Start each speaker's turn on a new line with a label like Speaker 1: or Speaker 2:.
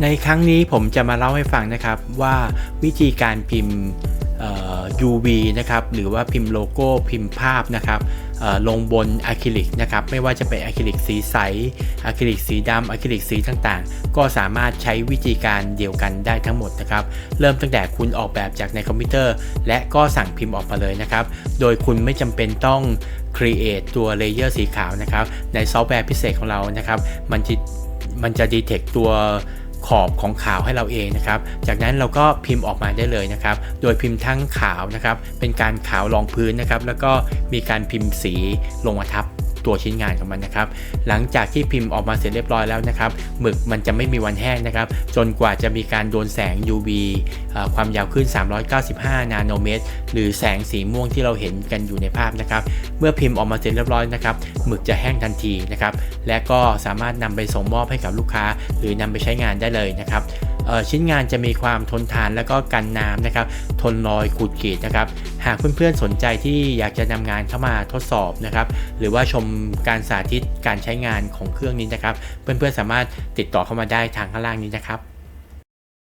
Speaker 1: ในครั้งนี้ผมจะมาเล่าให้ฟังนะครับว่าวิธีการพิมพ์ UV นะครับหรือว่าพิมพ์โลโก้พิมพ์ภาพนะครับลงบนอะคริลิกนะครับไม่ว่าจะเป็นอะคริลิกสีใสอะคริลิกสีดำอะคริลิกสีต่างๆ ก็สามารถใช้วิธีการเดียวกันได้ทั้งหมดนะครับเริ่มตั้งแต่คุณออกแบบจากในคอมพิวเตอร์ และก็สั่งพิมพ์ออกมาเลยนะครับโดยคุณไม่จำเป็นต้อง create ตัวเลเยอร์สีขาวนะครับในซอฟต์แวร์พิเศษของเรานะครับมันจะมันจะ detect ตัว ขอบของขาวให้เราเองนะครับ จากนั้นเราก็พิมพ์ออกมาได้เลยนะครับ โดยพิมพ์ทั้งขาวนะครับ เป็นการขาวรองพื้นนะครับ แล้วก็มีการพิมพ์สีลงมาทับ ตัวชิ้นงานของมันนะครับ หลังจากที่พิมพ์ออกมาเสร็จเรียบร้อยแล้วนะครับหมึกมันจะไม่มีวันแห้งนะครับ จนกว่าจะมีการโดนแสง UV ความยาวคลื่น395 นาโนเมตร หรือแสงสีม่วงที่เราเห็นกันอยู่ในภาพนะครับ เมื่อพิมพ์ออกมาเสร็จเรียบร้อยนะครับหมึกจะแห้งทันทีนะครับ และก็สามารถนำไปส่งมอบให้กับลูกค้า หรือนำไปใช้งานได้เลยนะครับชิ้นงานจะมีความทนทานและก็กันน้ำนะครับ ทนรอยขูดกรีดนะครับ หากเพื่อนๆสนใจที่อยากจะนำงานเข้ามาทดสอบนะครับ หรือว่าชมการสาธิตการใช้งานของเครื่องนี้นะครับ เพื่อนๆสามารถติดต่อเข้ามาได้ทางข้างล่างนี้นะครับ